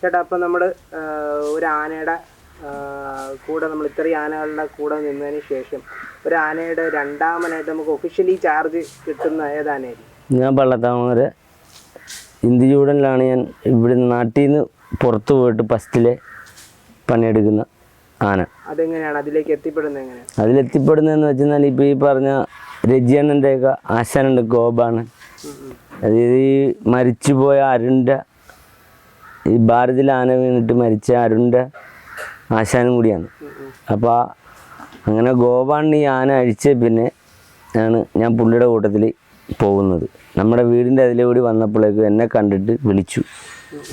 ചേട്ടാ അപ്പം നമ്മൾ ഒരു ആനയുടെ കൂടെ നമ്മൾ ഇത്രയും ആനകളുടെ കൂടെ നിന്നതിന് ശേഷം ഒരു ആനയുടെ രണ്ടാമനായിട്ട് നമുക്ക് ഒഫീഷ്യലി ചാർജ് കിട്ടുന്ന ഏതാനായിരിക്കും ഞാൻ പള്ളത്താമര. ഇന്ത്യചൂടനിലാണ് ഞാൻ ഇവിടെ നാട്ടിൽ നിന്ന് പുറത്തു പോയിട്ട് ഫസ്റ്റിലെ പണിയെടുക്കുന്ന ആന. അതെങ്ങനെയാണ്? അതിലേക്ക് എത്തിപ്പെടുന്നത് എങ്ങനെയാണ് അതിലെത്തിപ്പെടുന്നതെന്ന് വെച്ചാൽ ഇപ്പോൾ ഈ പറഞ്ഞ രജിയണ്ണന്റെയൊക്കെ ആശാനുണ്ട് ഗോപാണ്. അതായത് ഈ മരിച്ചുപോയ അരുണ്ട ഈ ഭാരതിൽ ആന വീണിട്ട് മരിച്ച അരുണ്ട ആശാനും കൂടിയാണ്. അപ്പോൾ അങ്ങനെ ഗോപാണ് ഈ ആന അഴിച്ച പിന്നെ ആണ് ഞാൻ പുള്ളിയുടെ കൂട്ടത്തിൽ പോകുന്നത്. നമ്മുടെ വീടിന്റെ അതിലൂടെ വന്നപ്പോഴേക്ക് എന്നെ കണ്ടിട്ട് വിളിച്ചു.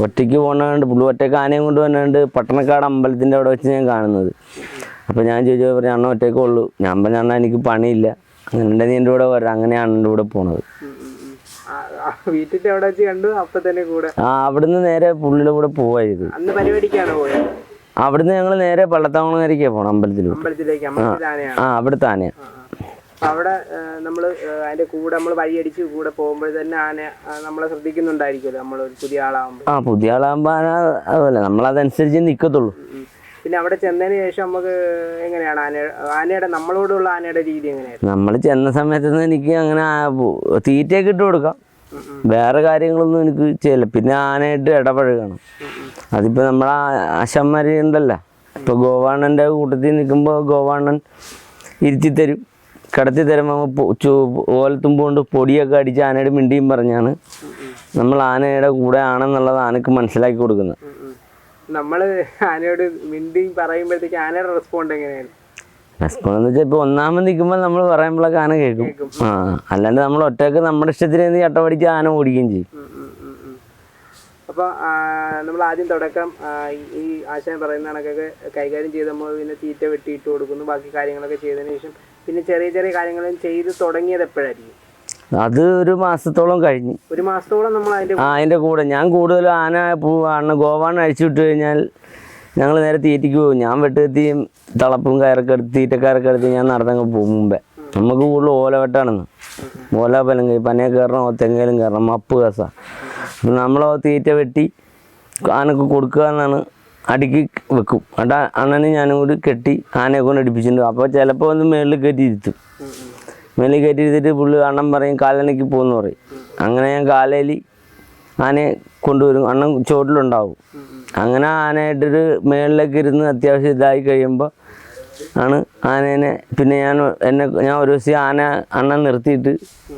ഒറ്റയ്ക്ക് പോകണുണ്ട് പുള്ളി ഒറ്റയ്ക്ക് ആനയും കൊണ്ട് വന്നാണ്ട് പട്ടണക്കാട് അമ്പലത്തിന്റെ അവിടെ വെച്ച് ഞാൻ കാണുന്നത്. അപ്പോൾ ഞാൻ ചോദിച്ചു പറഞ്ഞു അണ്ണ ഒറ്റയ്ക്കേ ഉള്ളൂ. ഞാൻ പറഞ്ഞ അണ്ണ എനിക്ക് പണിയില്ല. അങ്ങനെ നീ എന്റെ കൂടെ വരാം. അങ്ങനെയാണ് എന്റെ കൂടെ പോണത്. അവിടെ വെച്ച് കണ്ടു അപ്പൊ തന്നെ കൂടെ. ആ അവിടുന്ന് നേരെ പുള്ളിയുടെ കൂടെ പോവായത് അന്ന് പരിപാടിക്കാണ് പോയത് അവിടുന്ന് ഞങ്ങൾ നേരെ പള്ളത്താവണക്കാരിക്കാണ് പോണം അമ്പലത്തിലോട്ട്. ആ അവിടുത്തെ ആ. അപ്പൊ അവിടെ നമ്മൾ അതിന്റെ കൂടെ നമ്മൾ വഴിയടിച്ച് കൂടെ പോകുമ്പോൾ തന്നെ ആന നമ്മളെ ശ്രദ്ധിക്കുന്നുണ്ടായിരിക്കുമല്ലോ നമ്മൾ ഒരു പുതിയ ആളാകുമ്പോൾ ആ പുതിയ ആളാകുമ്പോൾ ആന അതുപോലെ നമ്മളതനുസരിച്ച് നിൽക്കത്തുള്ളൂ പിന്നെ അവിടെ ചെന്നതിന് ശേഷം നമുക്ക് എങ്ങനെയാണ് ആന ആനയുടെ നമ്മളോടുള്ള ആനയുടെ രീതി എങ്ങനെയാണ് നമ്മൾ ചെന്ന സമയത്ത് എനിക്ക് അങ്ങനെ തീറ്റയൊക്കെ ഇട്ട് കൊടുക്കാം. വേറെ കാര്യങ്ങളൊന്നും എനിക്ക് ചെയ്യില്ല. പിന്നെ ആനയായിട്ട് ഇടപഴകണം. അതിപ്പോൾ നമ്മളെ ആശന്മാർ ഉണ്ടല്ലോ. ഇപ്പോൾ ഗോവാണന്റെ കൂട്ടത്തിൽ നിൽക്കുമ്പോൾ ഗോവാണൻ ഇരുത്തി തരും കിടത്തി തരുമ്പോൾ ഓലത്തുമ്പോണ്ട് പൊടിയൊക്കെ അടിച്ച് ആനയുടെ മിണ്ടിയും പറഞ്ഞാണ്. നമ്മൾ ആനയുടെ കൂടെ ആണെന്നുള്ളത് ആനക്ക് മനസ്സിലാക്കി കൊടുക്കുന്നത്. നമ്മൾ ആനയോട് മിണ്ടിയും പറയുമ്പോഴത്തേക്ക് ആനയുടെ റെസ്പോണ്ട് എങ്ങനെയാണ്? റെസ്പോണ്ട് എന്ന് വെച്ചാൽ ഇപ്പോൾ ഒന്നാമത് നിൽക്കുമ്പോൾ നമ്മൾ പറയുമ്പോഴൊക്കെ ആന കേൾക്കും. ആ അല്ലാണ്ട് നമ്മൾ ഒറ്റയ്ക്ക് നമ്മുടെ ഇഷ്ടത്തിന് നീ ചട്ടപടിച്ച് ആന ഓടിക്കുകയും ചെയ്യും. ഉം, ഉം, ഉം, ഉം. അപ്പൊ നമ്മൾ ആദ്യം തുടക്കം ഈ- ആശയം പറയുന്ന കണക്കൊക്കെ കൈകാര്യം ചെയ്ത് നമ്മൾ പിന്നെ തീറ്റ വെട്ടിയിട്ട് കൊടുക്കുന്നു. ബാക്കി കാര്യങ്ങളൊക്കെ ചെയ്തതിന് ശേഷം പിന്നെ ചെറിയ ചെറിയ കാര്യങ്ങളും ചെയ്ത് തുടങ്ങിയത് എപ്പോഴായിരിക്കും? അത് ഒരു മാസത്തോളം കഴിഞ്ഞ്. ഒരു മാസത്തോളം നമ്മൾ അതിന്റെ ആ അതിന്റെ കൂടെ. ഞാൻ കൂടുതലും ആന പോവാണ് ഗോവാണ് അഴിച്ചു വിട്ട് കഴിഞ്ഞാൽ ഞങ്ങൾ നേരെ തീറ്റയ്ക്ക് പോകും. ഞാൻ വെട്ടുകത്തിയും തളപ്പും കയറൊക്കെ എടുത്ത് തീറ്റക്കാരൊക്കെ എടുത്ത് ഞാൻ നടന്നങ്ങ് പോകും മുമ്പേ. നമുക്ക് കൂടുതൽ ഓല വെട്ടാണെന്ന് ഓല പലങ്കി പനയെ കയറണം തെങ്ങയിലും കയറണം മപ്പ് കസ. നമ്മൾ തീറ്റ വെട്ടി ആനക്ക് കൊടുക്കുക എന്നാണ് അടുക്കി വെക്കും. എന്നിട്ട് അണ്ണനും ഞാനും കൂടി കെട്ടി ആനയെ കൊണ്ട് അടിപ്പിച്ചിട്ടുണ്ട്. അപ്പോൾ ചിലപ്പോൾ ഒന്ന് മേളിൽ കയറ്റി ഇരുത്തും. മേളിൽ കയറ്റി ഇരുത്തിട്ട് പുള്ളി അണ്ണൻ പറയും കാലനയ്ക്ക് പോകുന്നു പറയും. അങ്ങനെ ഞാൻ കാലയിൽ ആനയെ കൊണ്ടുവരും. അണ്ണൻ ചോട്ടിലുണ്ടാവും അങ്ങനെ ആനയായിട്ടൊരു മേളിലേക്ക് ഇരുന്ന് അത്യാവശ്യം ഇതായി കഴിയുമ്പോൾ ആണ് ആനേനെ പിന്നെ ഞാൻ എന്നെ ഞാൻ ഒരു ദിവസം ആന അണ്ണൻ നിർത്തിയിട്ട്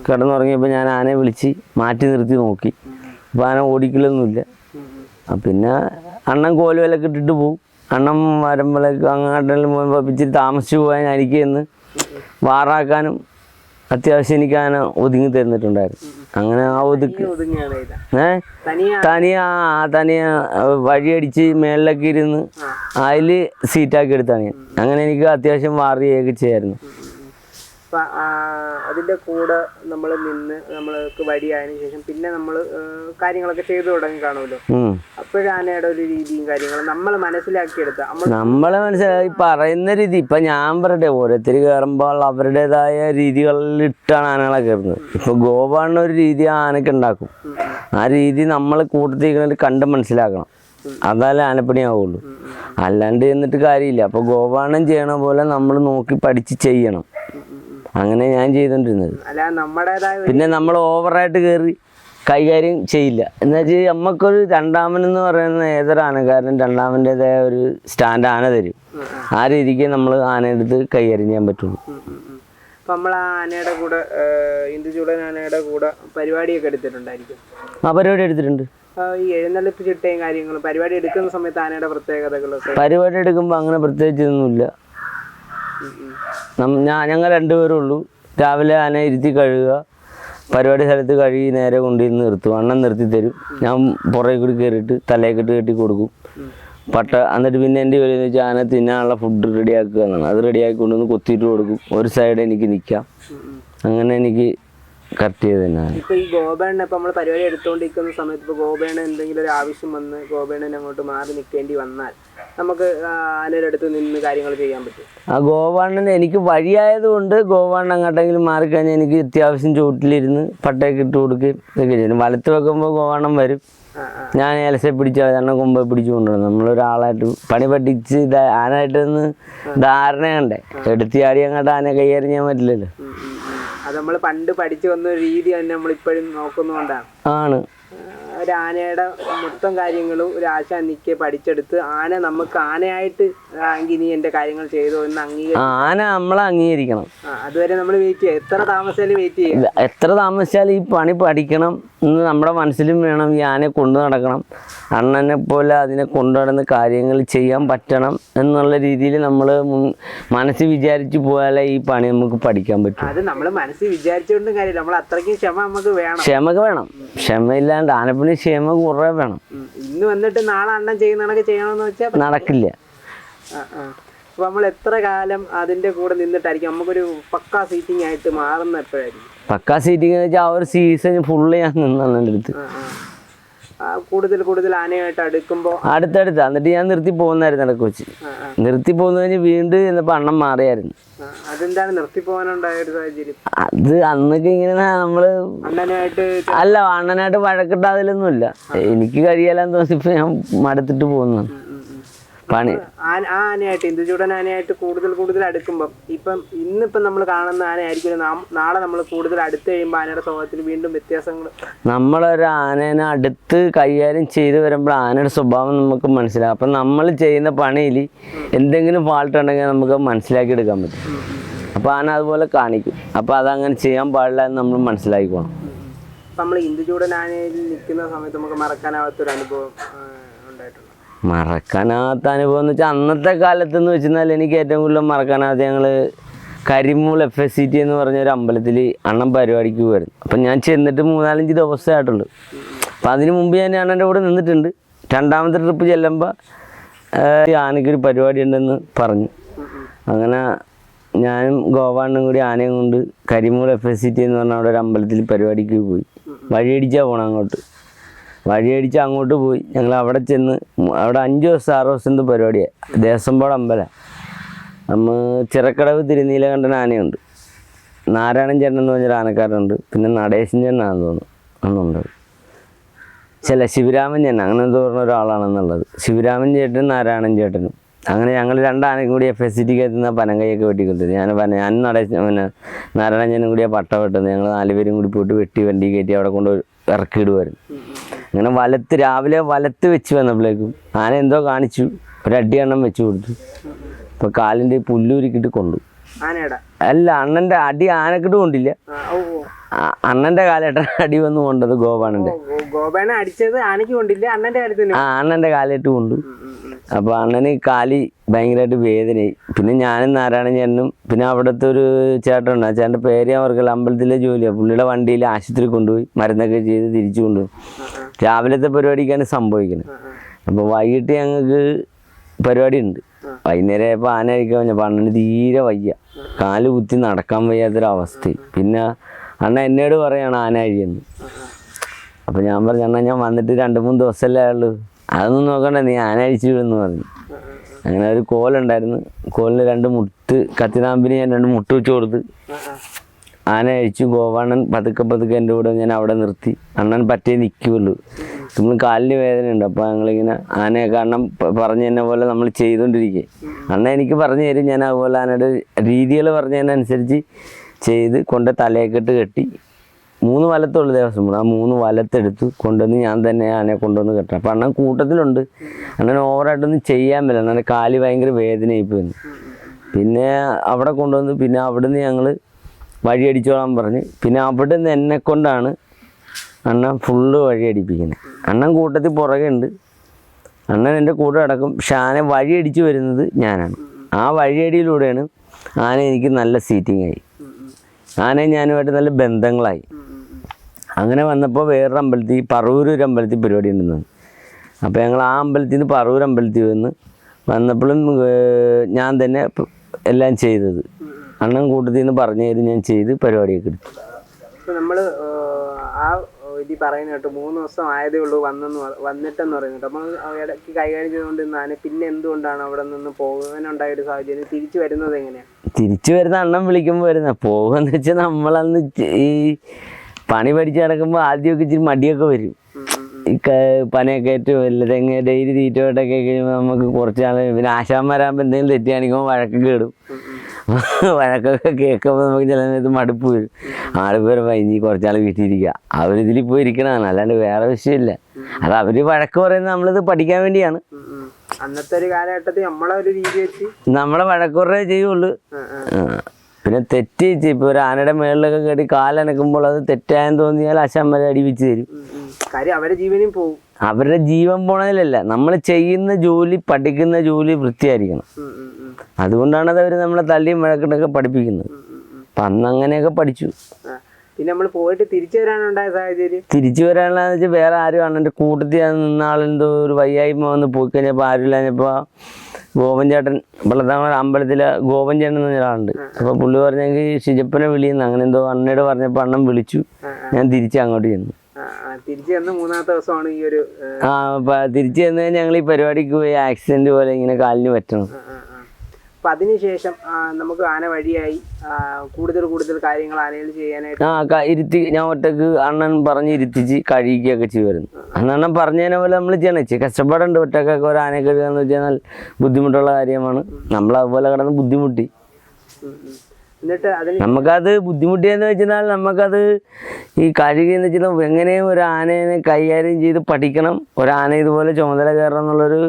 കിടന്നുറങ്ങിയപ്പോൾ ഞാൻ ആനയെ വിളിച്ച് മാറ്റി നിർത്തി നോക്കി. അപ്പോൾ ആന ഓടിക്കലൊന്നുമില്ല. ആ പിന്നെ അണ്ണൻ കോലുവിലൊക്കെ ഇട്ടിട്ട് പോകും അണ്ണൻ വരുമ്പോഴേക്ക് അങ്ങാട്ടെല്ലാം പോകുമ്പോൾ ഇച്ചിരി താമസിച്ചു പോകാൻ എനിക്ക് എന്ന് വാറാക്കാനും അത്യാവശ്യം എനിക്ക് അങ്ങനെ ഒതുങ്ങി തരുന്നിട്ടുണ്ടായിരുന്നു. അങ്ങനെ ആ ഒതുക്കി ഏ? തനിയെ തനിയെ ആ തനിയെ വഴിയടിച്ച് മേളിലൊക്കെ ഇരുന്ന് അതിൽ സീറ്റാക്കി എടുത്താണ് ഞാൻ. അങ്ങനെ എനിക്ക് അത്യാവശ്യം വാറിയൊക്കെ ചെയ്യായിരുന്നു. അപ്പൊ അതിന്റെ അതിന്റെ കൂടെ നമ്മൾ നിന്ന് നമ്മൾക്ക് വടിയായതിനു ശേഷം പിന്നെ നമ്മൾ കാര്യങ്ങളൊക്കെ ചെയ്തു തുടങ്ങി കാണുമല്ലോ. അപ്പോഴാനയുടെ ഒരു രീതിയും കാര്യങ്ങളും നമ്മൾ മനസ്സിലാക്കിയെടുത്ത. നമ്മളെ മനസ്സിലായി പറയുന്ന രീതി ഇപ്പൊ ഞാൻ പറയട്ടെ ഓരോരുത്തർ കയറുമ്പോൾ അവരുടേതായ രീതികളിൽ ഇട്ടാണ് ആനകളെ കയറുന്നത് ഇപ്പൊ ഗോവാണ് ഒരു രീതി ആനക്ക് ഉണ്ടാക്കും. ആ രീതി നമ്മൾ കൂട്ടത്തിൽ കണ്ട് മനസ്സിലാക്കണം. അതല്ല ആനപ്പണിയാവുള്ളൂ. അല്ലാണ്ട് എന്നിട്ട് കാര്യമില്ല. അപ്പോൾ ഗോപാണം ചെയ്യണ പോലെ നമ്മൾ നോക്കി പഠിച്ച് ചെയ്യണം. അങ്ങനെ ഞാൻ ചെയ്തോണ്ടിരുന്നത്. പിന്നെ നമ്മൾ ഓവറായിട്ട് കയറി കൈകാര്യം ചെയ്യില്ല. എന്നുവെച്ചാൽ നമ്മക്കൊരു രണ്ടാമൻ എന്ന് പറയുന്ന ഏതൊരാണ്? കാരണം രണ്ടാമന്റെതായ ഒരു സ്റ്റാൻഡ് ആന തരും. ആ രീതിക്ക് നമ്മൾ ആനയെടുത്ത് കൈകാര്യം ചെയ്യാൻ പറ്റുള്ളൂ. അപ്പൊ നമ്മൾ ആ ആനയുടെ കൂടെ ഇന്ദുചൂടൻ ആനയുടെ കൂടെ പരിപാടിയൊക്കെ എടുത്തിട്ടുണ്ടായിരിക്കും. ആ പരിപാടി എടുത്തിട്ടുണ്ട്. ഈ എഴുന്നള്ളിപ്പ് ചിട്ടയും കാര്യങ്ങളും പരിപാടി എടുക്കുന്ന സമയത്ത് ആനയുടെ പ്രത്യേകതകളൊക്കെ? പരിപാടി എടുക്കുമ്പോൾ അങ്ങനെ പ്രത്യേകിച്ച് ഞാൻ ഞങ്ങൾ രണ്ടുപേരേ ഉള്ളൂ. രാവിലെ ആന ഇരുത്തി കഴുകുക. പരിപാടി സ്ഥലത്ത് കഴുകി നേരെ കൊണ്ടുവന്ന് നിർത്തും. അണ്ണൻ നിർത്തി തരും. ഞാൻ പുറകെ കൂടി കയറിയിട്ട് തലയൊക്കെട്ട് കെട്ടി കൊടുക്കും. പട്ട എന്നിട്ട് പിന്നെ എന്റെ ജോലി എന്ന് വെച്ചാൽ ആന തിന്നാനുള്ള ഫുഡ് റെഡിയാക്കുക എന്നാണ്. അത് റെഡിയാക്കി കൊണ്ടുവന്ന് കൊത്തിയിട്ട് കൊടുക്കും. ഒരു സൈഡ് എനിക്ക് നിൽക്കാം. അങ്ങനെ എനിക്ക് കറക്റ്റ് ചെയ്ത് തന്നെയാണ് ഇപ്പൊ ഈ ഗോപേണ്ണ ഇപ്പൊ നമ്മൾ പരിപാടി എടുത്തുകൊണ്ടിരിക്കുന്ന സമയത്ത് ഇപ്പൊ ഗോപേണ്ണ എന്തെങ്കിലും ഒരു ആവശ്യം വന്ന് ഗോപേണ്ണൻ അങ്ങോട്ട് മാറി നിൽക്കേണ്ടി വന്നാൽ നമുക്ക് ആനയുടെ അടുത്ത് നിന്ന് കാര്യങ്ങൾ ചെയ്യാൻ പറ്റും. ആ ഗോവാണ്ണൻ എനിക്ക് വഴിയായതുകൊണ്ട് ഗോവാണ്ണൻ അങ്ങോട്ടെങ്കിലും മാറിക്കഴിഞ്ഞാൽ എനിക്ക് അത്യാവശ്യം ചൂട്ടിലിരുന്ന് പട്ടയൊക്കെ ഇട്ട് കൊടുക്കുകയും ഇതൊക്കെ ചെയ്യും. വലത്ത് വെക്കുമ്പോൾ ഗോവാണ്ണൻ വരും. ഞാൻ ഏലസെ പിടിച്ച അതാണ് കൊമ്പ് പിടിച്ചു കൊണ്ടുവരും. നമ്മളൊരാളായിട്ട് പണി പഠിച്ച് ആനായിട്ടൊന്ന് ധാരണയുണ്ടേ എടുത്തിയാടി അങ്ങോട്ട് ആന കൈയറിഞ്ഞാൻ പറ്റില്ലല്ലോ. അത് നമ്മൾ പണ്ട് പഠിച്ചു വന്ന രീതി തന്നെ നമ്മൾ ഇപ്പോഴും നോക്കുന്നതുകൊണ്ടാണ് ആണ്. ഒരു ആനയുടെ മൊത്തം കാര്യങ്ങളും ഒരു ആശ നിക്കെ പഠിച്ചെടുത്ത് ആന നമുക്ക് ആനയായിട്ട് ഇനി നീ എന്റെ കാര്യങ്ങൾ ചെയ്തോ എന്ന് അംഗീകരിക്കും ആന നമ്മളെ അംഗീകരിക്കണം. അതുവരെ നമ്മൾ വെയിറ്റ് ചെയ്യുക എത്ര താമസിച്ചാലും വെയിറ്റ് ചെയ്യും. എത്ര താമസിച്ചാലും ഈ പണി പഠിക്കണം എന്ന് നമ്മുടെ മനസ്സിലും വേണം ഈ ആനയെ കൊണ്ടു നടക്കണം. അണ്ണനെ പോലെ അതിനെ കൊണ്ടു നടന്ന് കാര്യങ്ങൾ ചെയ്യാൻ പറ്റണം. എന്നുള്ള രീതിയിൽ നമ്മൾ മനസ്സിൽ വിചാരിച്ച് പോയാലേ ഈ പണി നമുക്ക് പഠിക്കാൻ പറ്റും. അത് നമ്മൾ മനസ്സിൽ വിചാരിച്ചുകൊണ്ടും കാര്യമില്ല നമ്മൾ അത്രയ്ക്കും ക്ഷമ നമുക്ക് വേണം. ക്ഷമ വേണം. ക്ഷമയില്ലാണ്ട് ആനപ്പണി ക്ഷമ കുറേ വേണം. ഇന്ന് വന്നിട്ട് നാളെ അണ്ണൻ ചെയ്യുന്നതൊക്കെ ചെയ്യണമെന്ന് വെച്ചാൽ നടക്കില്ല. അപ്പൊ നമ്മൾ എത്ര കാലം അതിന്റെ കൂടെ നിന്നിട്ടായിരിക്കും? നമുക്കൊരു പക്കാ സീറ്റിംഗ് ആയിട്ട് മാറുന്ന എപ്പോഴായിരിക്കും പക്കാ സീറ്റിംഗ് എന്ന് വെച്ചാൽ ആ ഒരു സീസൺ ഫുള്ള് ഞാൻ നിന്നാണ് എന്റെ അടുത്ത്. കൂടുതൽ കൂടുതൽ ആനയായിട്ട് അടുക്കുമ്പോൾ അടുത്തടുത്ത്. എന്നിട്ട് ഞാൻ നിർത്തി പോകുന്നായിരുന്നു ഇടയ്ക്ക് വെച്ച്. നിർത്തി പോകുന്ന കഴിഞ്ഞ് വീണ്ടും എന്നപ്പോൾ അണ്ണം മാറിയായിരുന്നു. അതെന്താണ് നിർത്തി പോകാനുണ്ടായ ഒരു സാഹചര്യം? അത് അന്നൊക്കെ ഇങ്ങനെ നമ്മൾ അണ്ണനായിട്ട് അല്ല അണ്ണനായിട്ട് വഴക്കിട്ടാതിലൊന്നുമില്ല എനിക്ക് കഴിയാലെന്ന് തോന്നിയപ്പോ ഞാൻ മടുത്തിട്ട് പോകുന്നു. പണി. ആ ആനയായിട്ട് ഇന്ദുചൂടൻ ആനയായിട്ട് കൂടുതൽ കൂടുതൽ അടുക്കുമ്പം ഇപ്പം ഇന്നിപ്പം നമ്മൾ കാണുന്ന ആനയായിരിക്കും നാളെ നമ്മൾ കൂടുതൽ അടുത്ത് കഴിയുമ്പോൾ ആനയുടെ സ്വഭാവത്തിൽ വീണ്ടും വ്യത്യാസങ്ങൾ. നമ്മളൊരു ആനേനെ അടുത്ത് കൈകാര്യം ചെയ്ത് വരുമ്പോൾ ആനയുടെ സ്വഭാവം നമുക്ക് മനസ്സിലാകും അപ്പം നമ്മൾ ചെയ്യുന്ന പണിയിൽ എന്തെങ്കിലും ഫാൾട്ട് ഉണ്ടെങ്കിൽ നമുക്ക് മനസ്സിലാക്കി എടുക്കാൻ പറ്റും. അപ്പോൾ ആന അതുപോലെ കാണിക്കും. അപ്പോൾ അതങ്ങനെ ചെയ്യാൻ പാടില്ല എന്ന് നമ്മൾ മനസ്സിലാക്കിക്കോണം. നമ്മൾ ഇന്ദുചൂടൻ ആനയിൽ നിൽക്കുന്ന സമയത്ത് നമുക്ക് മറക്കാനാവാത്തൊരു അനുഭവം മറക്കാനാകാത്ത അനുഭവം എന്ന് വെച്ചാൽ അന്നത്തെ കാലത്ത് എന്ന് വെച്ചാൽ എനിക്ക് ഏറ്റവും കൂടുതൽ മറക്കാനാകാത്ത ഞങ്ങൾ കരിമൂൾ എഫ് എസ് സി ടി എന്ന് പറഞ്ഞ ഒരു അമ്പലത്തിൽ അണ്ണൻ പരിപാടിക്ക് പോയിരുന്നു. അപ്പം ഞാൻ ചെന്നിട്ട് മൂന്നാലഞ്ച് ദിവസമായിട്ടുള്ളൂ അപ്പം അതിന് മുമ്പ് ഞാൻ അണ്ണന്റെ കൂടെ നിന്നിട്ടുണ്ട്. രണ്ടാമത്തെ ട്രിപ്പ് ചെല്ലുമ്പോൾ ആനയ്ക്കൊരു പരിപാടി ഉണ്ടെന്ന് പറഞ്ഞു. അങ്ങനെ ഞാനും ഗോവാണ്ണും കൂടി ആനയും കൊണ്ട് കരിമൂൾ എഫ് എസ് സി ടി എന്ന് പറഞ്ഞ അവിടെ ഒരു അമ്പലത്തിൽ പരിപാടിക്ക് പോയി. വഴിയടിച്ചാൽ പോകണം അങ്ങോട്ട്. വഴിയടിച്ച് അങ്ങോട്ട് പോയി. ഞങ്ങൾ അവിടെ ചെന്ന് അവിടെ അഞ്ച് ദിവസം ആറ് ദിവസത്തെ പരിപാടിയാണ് ദേശംപാട് അമ്പലം. നമ്മൾ ചിറക്കടവ് തിരുനീലകണ്ഠൻ ആനയുണ്ട്. നാരായണൻ ചേട്ടൻ എന്ന് പറഞ്ഞൊരു ആനക്കാരുണ്ട് പിന്നെ നടേശൻ ചേട്ടനാണെന്ന് തോന്നുന്നു. അന്നുണ്ട്. ചില ശിവരാമൻ ചേട്ടൻ അങ്ങനെ എന്തോ പറഞ്ഞ ഒരാളാണെന്നുള്ളത്. ശിവരാമൻ ചേട്ടനും നാരായണൻ ചേട്ടനും. അങ്ങനെ ഞങ്ങൾ രണ്ടാനക്കും കൂടി എഫ് എസ് സി ടിക്ക് എത്തുന്ന പനങ്കൈയൊക്കെ വെട്ടിക്കൊടുത്തത് ഞാൻ പന ഞാൻ നടേശൻ പിന്നെ നാരായണൻ ചേട്ടനും കൂടി ആ പട്ട വെട്ടുന്നത്. ഞങ്ങൾ നാലുപേരും കൂടി പോയിട്ട് വെട്ടി വണ്ടി കയറ്റി അവിടെ കൊണ്ട് ഇറക്കിയിടുമായിരുന്നു അങ്ങനെ വലത്ത് രാവിലെ വലത്ത് വെച്ച് വന്നപ്പോഴേക്കും ആന എന്തോ കാണിച്ചു. ഒരടി എണ്ണം വെച്ച് കൊടുത്തു. ഇപ്പൊ കാലിന്റെ പുല്ലുരുക്കിട്ട് കൊണ്ടു. അല്ല അണ്ണന്റെ അടി ആനക്കിട്ട് കൊണ്ടില്ല. അണ്ണന്റെ കാലേട്ട അടി വന്ന് കൊണ്ടത് ഗോപാണന്റെ അടിച്ചത് കൊണ്ടില്ല അണ്ണന്റെ കാലിട്ട് ആ അണ്ണന്റെ കാലേട്ട് കൊണ്ടു. അപ്പൊ അണ്ണന് കാലി ഭയങ്കരമായിട്ട് വേദനയായി. പിന്നെ ഞാനും നാരായണ ചേട്ടനും പിന്നെ അവിടുത്തെ ഒരു ചേട്ടനുണ്ട്. ആ ചേട്ടന്റെ പേര് ഞാൻ ഓർക്കില്ല അമ്പലത്തിലെ ജോലിയാണ് പുള്ളിയുടെ വണ്ടിയിൽ ആശുപത്രി കൊണ്ടുപോയി മരുന്നൊക്കെ ചെയ്ത് തിരിച്ചു കൊണ്ടുപോയി. രാവിലത്തെ പരിപാടിക്കാണ് സംഭവിക്കുന്നത് അപ്പോൾ വൈകിട്ട് ഞങ്ങൾക്ക് പരിപാടി ഉണ്ട് വൈകുന്നേരം ആയപ്പോൾ ആന കഴിക്കാൻ പറഞ്ഞപ്പോൾ അണ്ണന് തീരെ വയ്യ. കാൽ കുത്തി നടക്കാൻ വയ്യാത്തൊരവസ്ഥ പിന്നെ അണ്ണ എന്നോട് പറയാണ് ആന കഴിയെന്ന് അപ്പോൾ ഞാൻ പറഞ്ഞു അണ്ണാ ഞാൻ വന്നിട്ട് രണ്ട് മൂന്ന് ദിവസമല്ലേ ഉള്ളൂ അതൊന്നും നോക്കണ്ട നീ ആന അഴിച്ചു വിടുന്നു പറഞ്ഞു. അങ്ങനെ ഒരു കോലുണ്ടായിരുന്നു. കോലിന് രണ്ട് മുട്ട് കത്തിനാമ്പിന് ഞാൻ രണ്ട് മുട്ട് വെച്ച് കൊടുത്ത്. ആന അഴിച്ചു ഗോവാണൻ പതുക്കെ പതുക്കെ എന്റെ കൂടെ ഞാൻ അവിടെ നിർത്തി. അണ്ണൻ പറ്റേ നിൽക്കുകയുള്ളൂ നമ്മൾ കാലിന് ഉണ്ട് അപ്പോൾ ഞങ്ങളിങ്ങനെ ആനയെ കാരണം പറഞ്ഞു തന്നെ പോലെ നമ്മൾ ചെയ്തുകൊണ്ടിരിക്കുക അണ്ണൻ എനിക്ക് പറഞ്ഞു തരും. ഞാൻ അതുപോലെ ആനയുടെ രീതികൾ പറഞ്ഞതിനനുസരിച്ച് ചെയ്ത് കൊണ്ട് തലയൊക്കെട്ട് കെട്ടി. മൂന്ന് വലത്തുള്ള ദേവസ്വം ആ മൂന്ന് വലത്തെടുത്ത് കൊണ്ടുവന്ന് ഞാൻ തന്നെ ആനയെ കൊണ്ടുവന്ന് കെട്ടണം അപ്പം അണ്ണൻ കൂട്ടത്തിലുണ്ട്. അണ്ണൻ ഓവറായിട്ടൊന്നും ചെയ്യാൻ പറ്റില്ല അണ്ണന്റെ കാൽ ഭയങ്കര വേദനയായി പോയി പിന്നെ അവിടെ കൊണ്ടുവന്ന് പിന്നെ അവിടുന്ന് ഞങ്ങൾ വഴിയടിച്ചോളാൻ പറഞ്ഞ്. പിന്നെ അവിടെ നിന്ന് എന്നെ കൊണ്ടാണ് അണ്ണൻ ഫുള്ള് വഴിയടിപ്പിക്കുന്നത്. അണ്ണൻ കൂട്ടത്തിൽ പുറകെ ഉണ്ട് അണ്ണൻ എന്റെ കൂടെ അടക്കും പക്ഷെ ആന വഴിയടിച്ച് വരുന്നത് ഞാനാണ്. ആ വഴിയടിയിലൂടെയാണ് ആന എനിക്ക് നല്ല സീറ്റിംഗ് ആയി. ആന ഞാനുമായിട്ട് നല്ല ബന്ധങ്ങളായി. അങ്ങനെ വന്നപ്പോൾ വേറൊരു അമ്പലത്തിൽ പറവൂർ ഒരു അമ്പലത്തിൽ പരിപാടി ഉണ്ടെന്ന്. അപ്പോൾ ഞങ്ങൾ ആ അമ്പലത്തിൽ നിന്ന് പറവൂർ അമ്പലത്തിൽ വന്ന് വന്നപ്പോഴും ഞാൻ തന്നെ എല്ലാം ചെയ്തത്. അണ്ണൻ കൂട്ടത്തിൽ നിന്ന് പറഞ്ഞു തരും ഞാൻ ചെയ്ത് പരിപാടിയൊക്കെ എടുത്തു. നമ്മൾ നമ്മൾ ആ ഇത് പറയുന്ന കേട്ടോ മൂന്ന് ദിവസം ആയതേ ഉള്ളൂ വന്നെന്ന് വന്നിട്ടെന്ന് പറയുന്നത് അപ്പൊ ഇടയ്ക്ക് കൈകാര്യം ചെയ്തുകൊണ്ട് നിന്നാണ് പിന്നെ എന്തുകൊണ്ടാണ് അവിടെ നിന്ന് പോകാനുണ്ടായ ഒരു സാഹചര്യം? തിരിച്ചു വരുന്നത് എങ്ങനെയാണ് തിരിച്ചു വരുന്ന അണ്ണം വിളിക്കുമ്പോൾ വരുന്ന പോകുമെന്ന് വെച്ചാൽ നമ്മളന്ന് ഈ പണി പഠിച്ചു നടക്കുമ്പോൾ ആദ്യമൊക്കെ ഇച്ചിരി മടിയൊക്കെ വരും. പനയൊക്കെ ഏറ്റവും വല്ല തെങ്ങ് ഡെയിലി തീറ്റോട്ടൊക്കെ കഴിയുമ്പോൾ നമുക്ക് കുറച്ച് നാൾ പിന്നെ ആശാന്മാരാകുമ്പോൾ എന്തെങ്കിലും തെറ്റിയാണെങ്കിൽ വഴക്കൊക്കെ ഇടും വഴക്കൊക്കെ കേൾക്കുമ്പോൾ നമുക്ക് ചില സമയത്ത് മടുപ്പ് വരും. ആൾ പേര് ഇനി കുറച്ചാൾ വീട്ടിലിരിക്കുക അവരിതിൽ പോയി ഇരിക്കണതാണ്. അല്ലാണ്ട് വേറെ വിഷയമില്ല. അത് അവർ വഴക്ക് പറയുന്നത് നമ്മളിത് പഠിക്കാൻ വേണ്ടിയാണ്. അന്നത്തെ ഒരു കാലഘട്ടത്തിൽ നമ്മളെ ഒരു രീതി വെച്ച് നമ്മളെ വഴക്കുറേ ചെയ്യുള്ളൂ. പിന്നെ തെറ്റ് ഇപ്പൊ ഇപ്പോൾ ഒരു ആനയുടെ മേളിലൊക്കെ കയറി കാലനക്കുമ്പോൾ അത് തെറ്റായെന്ന് തോന്നിയാൽ അശമ്മരെ അടിപിച്ച് തരും. കാര്യം അവരെ ജീവനും പോവും. അവരുടെ ജീവൻ പോണതിലല്ല. നമ്മൾ ചെയ്യുന്ന ജോലി പഠിക്കുന്ന ജോലി വൃത്തിയായിരിക്കണം. അതുകൊണ്ടാണ് അത് അവർ നമ്മളെ തള്ളിയും വഴക്കിട്ടൊക്കെ പഠിപ്പിക്കുന്നത്. അപ്പൊ അന്ന് അങ്ങനെയൊക്കെ പഠിച്ചു. പിന്നെ നമ്മൾ പോയിട്ട് തിരിച്ചു വരാനുണ്ടായ സാഹചര്യം? തിരിച്ചു വരാനുള്ളതെന്ന് വെച്ചാൽ വേറെ ആരും ആണ്. എന്റെ കൂട്ടത്തിൽ നിന്ന ആളെന്തോ ഒരു വയ്യായ്മ വന്ന് പോയി കഴിഞ്ഞപ്പോൾ ആരും ഇല്ലാഞ്ഞപ്പോൾ ഗോപൻ ചേട്ടൻ വെള്ളത്താമര അമ്പലത്തിലെ ഗോപൻ ചേട്ടൻ എന്ന ഒരാളുണ്ട്. അപ്പോൾ പുള്ളി പറഞ്ഞെങ്കിൽ ഷിജപ്പനെ വിളിയെന്ന് അങ്ങനെ എന്തോ അണ്ണയോട് പറഞ്ഞപ്പോൾ അണ്ണൻ വിളിച്ചു. ഞാൻ തിരിച്ചു അങ്ങോട്ട് ചെന്നു. തിരിച്ചു വന്ന് മൂന്നാമത്തെ ദിവസമാണ് ഈ ഒരു ആ തിരിച്ചു ചെന്ന് ഞങ്ങൾ ഈ പരിപാടിക്ക് പോയി ആക്സിഡന്റ് പോലെ ഇങ്ങനെ കാലിന് പറ്റണം. അപ്പൊ അതിനുശേഷം നമുക്ക് ആന വഴിയായി കൂടുതൽ കൂടുതൽ കാര്യങ്ങൾ ആനയിൽ ചെയ്യാനായിട്ട് ആ ഇരുത്തി ഞാൻ ഒറ്റയ്ക്ക് അണ്ണൻ പറഞ്ഞ് ഇരുത്തിച്ച് കഴിക്കുകയൊക്കെ ചെയ്യുമായിരുന്നു അണ്ണൻ പറഞ്ഞതിനെ പോലെ നമ്മൾ ജനിച്ച് ഇച്ചിരി കഷ്ടപ്പാടുണ്ട് ഒറ്റക്കൊക്കെ ഒരു ആനയെ കഴുകുക എന്ന് വെച്ചാൽ ബുദ്ധിമുട്ടുള്ള കാര്യമാണ്. നമ്മൾ അതുപോലെ കിടന്ന് ബുദ്ധിമുട്ടി. നമുക്കത് ബുദ്ധിമുട്ടിയെന്ന് വെച്ചാൽ നമുക്കത് ഈ കഴുകിയെന്ന് വെച്ചാൽ എങ്ങനെയും ഒരു ആനയെ കൈകാര്യം ചെയ്ത് പഠിക്കണം. ഒരു ആന ഇതുപോലെ ചുമതല കയറണം എന്നുള്ളൊരു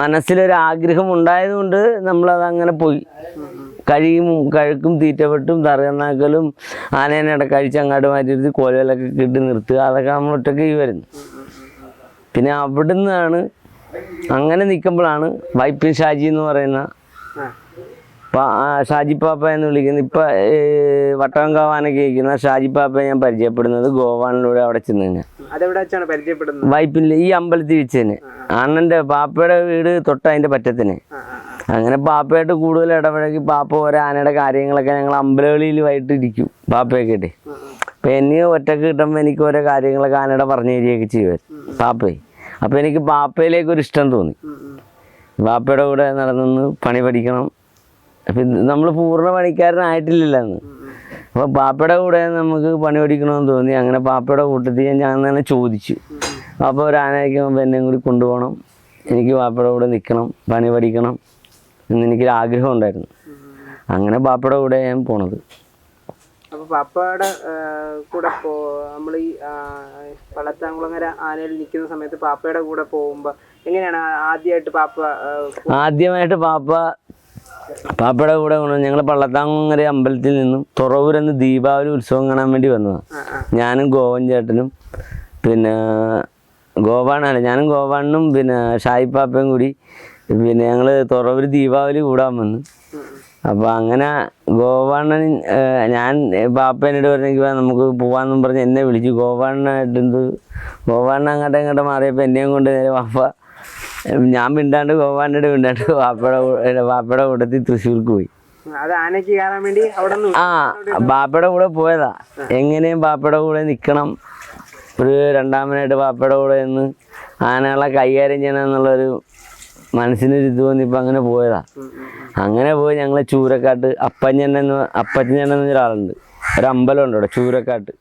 മനസ്സിലൊരു ആഗ്രഹം ഉണ്ടായതുകൊണ്ട് നമ്മളത് അങ്ങനെ പോയി. കഴിയും കഴുക്കും തീറ്റപ്പെട്ടും തറയന്നാക്കലും ആനേനെ കഴിച്ച് അങ്ങോട്ട് മാറ്റിയിരുത്തി കോലുകളൊക്കെ കിട്ടി നിർത്തുക. അതൊക്കെ നമ്മൾ ഒറ്റയ്ക്ക് വരുന്നു. പിന്നെ അവിടുന്നാണ് അങ്ങനെ നിൽക്കുമ്പോഴാണ് വൈപ്പിൻ ഷാജി എന്ന് പറയുന്ന ആ, ആ ഷാജി പാപ്പ എന്ന് വിളിക്കുന്നത് ഇപ്പം വട്ടവം വട്ടവങ്കാവാനൊക്കെ ഇരിക്കുന്ന ഷാജി പാപ്പയെ ഞാൻ പരിചയപ്പെടുന്നത് ഗോവാനിലൂടെ അവിടെ ചെന്ന് കഴിഞ്ഞാൽ വൈപ്പിന്റെ ഈ അമ്പലത്തിൽ വെച്ച് തന്നെ അണ്ണന്റെ പാപ്പയുടെ വീട് തൊട്ട് അതിന്റെ പറ്റത്തിന്. അങ്ങനെ പാപ്പയായിട്ട് കൂടുതൽ ഇടപഴകി പാപ്പ ഓരോ ആനയുടെ കാര്യങ്ങളൊക്കെ ഞങ്ങൾ അമ്പലവിളിയിൽ വൈകിട്ട് ഇരിക്കും പാപ്പയൊക്കെ ഇട്ടേ. അപ്പം എന്നെ ഒറ്റയ്ക്ക് കിട്ടുമ്പോൾ എനിക്ക് ഓരോ കാര്യങ്ങളൊക്കെ ആനയുടെ പറഞ്ഞു തരികയൊക്കെ ചെയ്യുമായിരുന്നു പാപ്പയെ. അപ്പോൾ എനിക്ക് പാപ്പയിലേക്ക് ഒരു ഇഷ്ടം തോന്നി. പാപ്പയുടെ കൂടെ നടന്നു പണി പഠിക്കണം അപ്പം നമ്മൾ പൂർണ പണിക്കാരനായിട്ടില്ലല്ലോ അന്ന്. അപ്പോൾ പാപ്പയുടെ കൂടെ നമുക്ക് പണി പഠിക്കണമെന്ന് തോന്നി. അങ്ങനെ പാപ്പയുടെ കൂട്ടത്തിൽ ഞാൻ ഞാൻ തന്നെ ചോദിച്ചു. അപ്പോൾ ഒരു മുമ്പ് എന്നെയും കൂടി കൊണ്ടുപോകണം. എനിക്ക് പാപ്പയുടെ കൂടെ നിൽക്കണം പണി പഠിക്കണം എന്ന് എനിക്കൊരു ആഗ്രഹം ഉണ്ടായിരുന്നു. അങ്ങനെ പാപ്പയുടെ കൂടെ ഞാൻ പോണത്. അപ്പൊ പാപ്പയുടെ കൂടെ പോ നമ്മൾ ഈ ആ, പള്ളത്താങ്കുളങ്ങര ആനയിൽ നിൽക്കുന്ന സമയത്ത് പാപ്പയുടെ കൂടെ പോകുമ്പോ എങ്ങനെയാണ് ആദ്യമായിട്ട് പാപ്പ ആദ്യമായിട്ട് പാപ്പ പാപ്പയുടെ കൂടെ ഞങ്ങൾ പള്ളത്താങ്ങര അമ്പലത്തിൽ നിന്നും തുറവൂരെന്ന് ദീപാവലി ഉത്സവം കാണാൻ വേണ്ടി വന്നതാണ്. ഞാനും ഗോവൻ ചേട്ടനും പിന്നെ ഗോപാണല്ല ഞാനും ഗോപാണനും പിന്നെ ഷായി പാപ്പയും കൂടി പിന്നെ ഞങ്ങൾ തുറവൂർ ദീപാവലി കൂടാൻ വന്നു. അപ്പോൾ അങ്ങനെ ഗോപാണൻ ഞാൻ പാപ്പ എന്നോട് പറഞ്ഞെങ്കിൽ നമുക്ക് പോവാന്നും പറഞ്ഞ് എന്നെ വിളിച്ചു ഗോപാണനായിട്ട് എന്ത് ഗോപാണൻ അങ്ങോട്ടും ഇങ്ങോട്ടും മാറിയപ്പോൾ എന്നെയും കൊണ്ട് നേരെ പാപ്പ ഞാൻ മിണ്ടാണ്ട് ഗോപാണനോട് മിണ്ടാണ്ട് വാപ്പയുടെ വാപ്പയുടെ കൂട്ടത്തിൽ തൃശ്ശൂർക്ക് പോയി. ആ ബാപ്പയുടെ കൂടെ പോയതാ. എങ്ങനെയും ബാപ്പയുടെ കൂടെ നിൽക്കണം ഒരു രണ്ടാമനായിട്ട് ബാപ്പയുടെ കൂടെ നിന്ന് ആനകളെ കൈകാര്യം ചെയ്യണം എന്നുള്ളൊരു മനസ്സിനൊരു ഇത് തോന്നിയപ്പോൾ അങ്ങനെ പോയതാ. അങ്ങനെ പോയി ഞങ്ങൾ ചൂരക്കാട്ട് അപ്പഞ്ഞൻ എന്ന് അപ്പച്ചൻ എന്ന് ഒരാളുണ്ട് ഒരു അമ്പലമുണ്ട് അവിടെ ചൂരക്കാട്ട്.